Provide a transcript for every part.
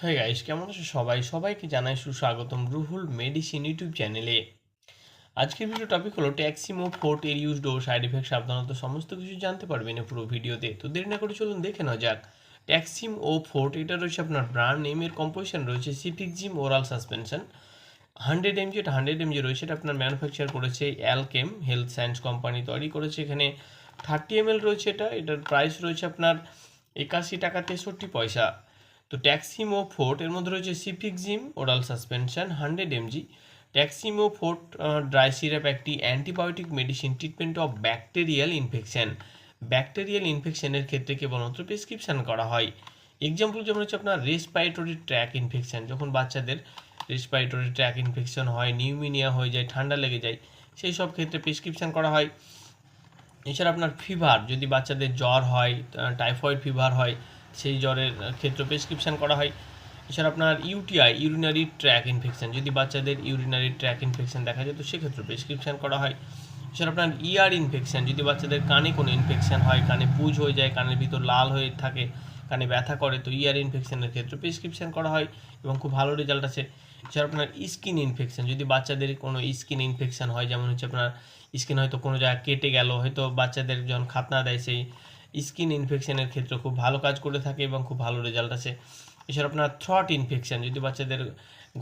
হ্যাঁ গাইস কেমন আছো সবাই? সবাইকে জানাই সুস্বাগতম রুহুল মেডিসিন ইউটিউব চ্যানেলে। আজকের ভিডিও টপিক হলো ট্যাক্সিমো ফোর্ট এর ইউজ ডো সাইড এফেক্ট সাবধানত, সমস্ত কিছু জানতে পারবেন পুরো ভিডিওতে। তো দেরি না করে চলুন দেখে নেওয়া যাক। ট্যাক্সিম ও ফোর্ট এটা রয়েছে আপনার ব্র্যান্ড নেমের কম্পোজিশন রয়েছে cefixime oral suspension hundred MG এটা হান্ড্রেড এমজি রয়েছে, এটা আপনার ম্যানুফ্যাকচার করেছে অ্যালকেম হেলথ সায়েন্স কোম্পানি তৈরি করেছে এখানে থার্টি এম রয়েছে এটা, এটার প্রাইস রয়েছে আপনার একাশি টাকা তেষট্টি পয়সা। তো ট্যাক্সিমো ফোর্ট, এর মধ্যে রয়েছে cefixime oral suspension, hundred MG. Taximo Forte dry syrup একটি antibiotic medicine treatment of bacterial infection bacterial ইনফেকশনের ক্ষেত্রে কেবলমাত্র প্রেসক্রিপশন করা হয়। এক্সাম্পল যেমন হচ্ছে আপনার রেসপাইরেটরি ট্র্যাক ইনফেকশন যখন বাচ্চাদের রেসপাইরেটরি ট্র্যাক ইনফেকশন হয় নিউমিনিয়া হয়ে যায়, ঠান্ডা লেগে যায়, সেই সব ক্ষেত্রে প্রেসক্রিপশন করা হয়। এছাড়া আপনার ফিভার যদি বাচ্চাদের জ্বর হয় টাইফয়েড ফিভার হয় সেই জ্বরের ক্ষেত্রে প্রেসক্রিপশন করা হয়। এছাড়া আপনার ইউটিআই ইউরিনারি ট্র্যাক ইনফেকশান যদি বাচ্চাদের ইউরিনারি ট্র্যাক ইনফেকশন দেখা যায়, তো সেক্ষেত্রে প্রেসক্রিপশন করা হয়। এছাড়া আপনার ইয়ার ইনফেকশান যদি বাচ্চাদের কানে কোনো ইনফেকশন হয়, কানে পুজ হয়ে যায়, কানের ভিতর লাল হয়ে থাকে, কানে ব্যথা করে, তো ইয়ার ইনফেকশানের ক্ষেত্রে প্রেসক্রিপশন করা হয় এবং খুব ভালো রেজাল্ট আছে। এছাড়া আপনার স্কিন ইনফেকশন যদি বাচ্চাদের কোনো স্কিন ইনফেকশন হয়, যেমন হচ্ছে আপনার স্কিন হয়তো কোনো জায়গায় কেটে গেল, হয়তো বাচ্চাদের যখন খাতনা দেয় সেই স্কিন ইনফেকশনের ক্ষেত্রে খুব ভালো কাজ করে থাকে এবং খুব ভালো রেজাল্ট আছে এছাড়া আপনার থ্রট ইনফেকশান, যদি বাচ্চাদের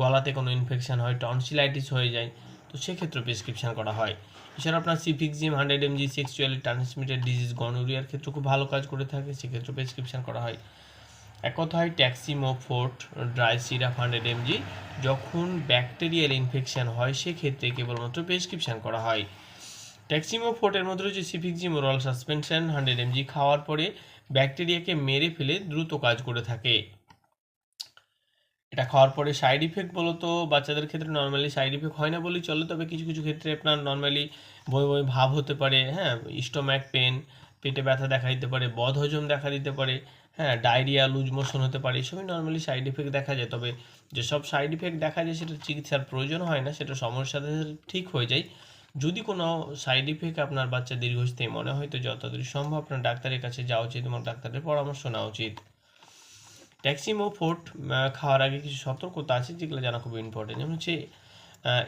গলাতে কোনো ইনফেকশান হয় টনসিলাইটিস হয়ে যায়, তো সেক্ষেত্রে প্রেসক্রিপশন করা হয়। এছাড়া আপনার cefixime hundred MG sexually transmitted disease গনোরিয়ার ক্ষেত্রে খুব ভালো কাজ করে থাকে, সেক্ষেত্রে প্রেসক্রিপশন করা হয়। এক কথায় Taximo Forte dry syrup hundred MG যখন ব্যাকটেরিয়াল ইনফেকশান হয়, সেক্ষেত্রে কেবলমাত্র প্রেসক্রিপশন করা হয়। ট্যাক্সিমো ফোর্টের মধ্যে রয়েছে cefixime oral suspension hundred MG খাওয়ার পরে ব্যাকটেরিয়াকে মেরে ফেলে দ্রুত কাজ করে থাকে। এটা খাওয়ার পরে সাইড ইফেক্ট বলো তো, বাচ্চাদের ক্ষেত্রে নর্মালি সাইড ইফেক্ট হয় না বলেই চলে, তবে কিছু কিছু ক্ষেত্রে আপনার নর্মালি বই বই ভাব হতে পারে হ্যাঁ স্টোম্যাক পেন পেটে ব্যথা দেখা দিতে পারে বদ হজম দেখা দিতে পারে হ্যাঁ ডায়রিয়া লুজ মোশন হতে পারে, এসবই নর্মালি সাইড ইফেক্ট দেখা যায়। তবে যেসব সাইড ইফেক্ট দেখা যায়, সেটা চিকিৎসার প্রয়োজন হয় না, সেটা সাথে ঠিক হয়ে যায়। যদি কোনো সাইড ইফেক্ট আপনার বাচ্চা দীর্ঘস্থায়ী মনে হয়, তো যত দ্রুত সম্ভব আপনার ডাক্তারের কাছে যাওয়া উচিত এবং ডাক্তারের পরামর্শ নেওয়া উচিত। ট্যাক্সিমো ফোর্ট খাওয়ার আগে কিছু সতর্কতা আছে যেগুলো জানা খুব ইম্পর্টেন্ট যেমন হচ্ছে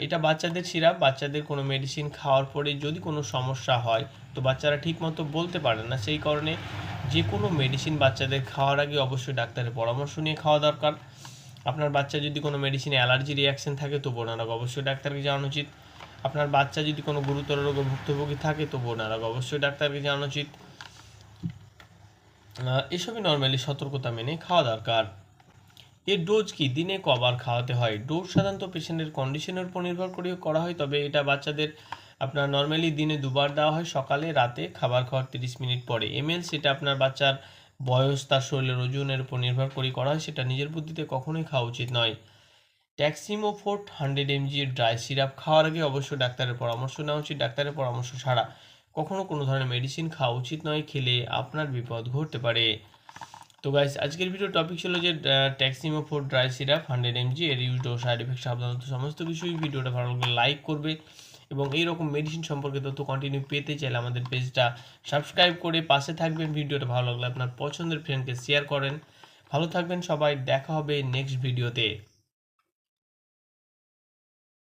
এটা বাচ্চাদের সিরাপ বাচ্চাদের কোনো মেডিসিন খাওয়ার পরে যদি কোনো সমস্যা হয়, তো বাচ্চারা ঠিকমতো বলতে পারে না। সেই কারণে যে কোনো মেডিসিন বাচ্চাদের খাওয়ার আগে অবশ্যই ডাক্তারের পরামর্শ নিয়ে খাওয়া দরকার। আপনার বাচ্চা যদি কোনো মেডিসিনে অ্যালার্জি রিয়াকশন থাকে, তো বোনারাগ অবশ্যই ডাক্তারকে জানানো উচিত। আপনার বাচ্চা যদি কোনো গুরুতর রোগে ভুক্তভোগী থাকে তো বোনারাগ অবশ্যই ডাক্তারকে জানানো উচিত। এসবই নর্মালি সতর্কতা মেনে খাওয়া দরকার। এর ডোজ কি? দিনে কবার খাওয়াতে হয়। ডোজ সাধারণত পেশেন্টের কন্ডিশনের উপর নির্ভর করে করা হয়, তবে এটা বাচ্চাদের আপনার নর্মালি দিনে দুবার দেওয়া হয়, সকালে, রাতে খাবার খাওয়ার তিরিশ মিনিট পরে। এমএল সেটা আপনার বাচ্চার বয়স, তার শরীরের ওজনের উপর নির্ভর করে করা হয়, সেটা নিজের বুদ্ধিতে কখনোই খাওয়া উচিত নয়। Taximo Forte hundred MG dry syrup খাওয়ার আগে অবশ্যই ডাক্তারের পরামর্শ নেওয়া উচিত। ডাক্তারের পরামর্শ ছাড়া কখনো কোনো ধরনের মেডিসিন খাওয়া উচিত নয়, খেলে আপনার বিপদ ঘটতে পারে। তো গাইস আজকের ভিডিও টপিক ছিল যে Taximo Forte dry syrup hundred MG এর ইউজ ও সাইড এফেক্ট সাবধানত, সমস্ত কিছুই ভিডিওটা ভালো লাগলে লাইক করবে এবং এইরকম মেডিসিন সম্পর্কে তথ্য কন্টিনিউ পেতে চাইলে আমাদের পেজটা সাবস্ক্রাইব করে পাশে থাকবেন। ভিডিওটা ভালো লাগলে আপনার পছন্দের ফ্রেন্ডকে শেয়ার করেন। ভালো থাকবেন সবাই, দেখা হবে নেক্সট ভিডিওতে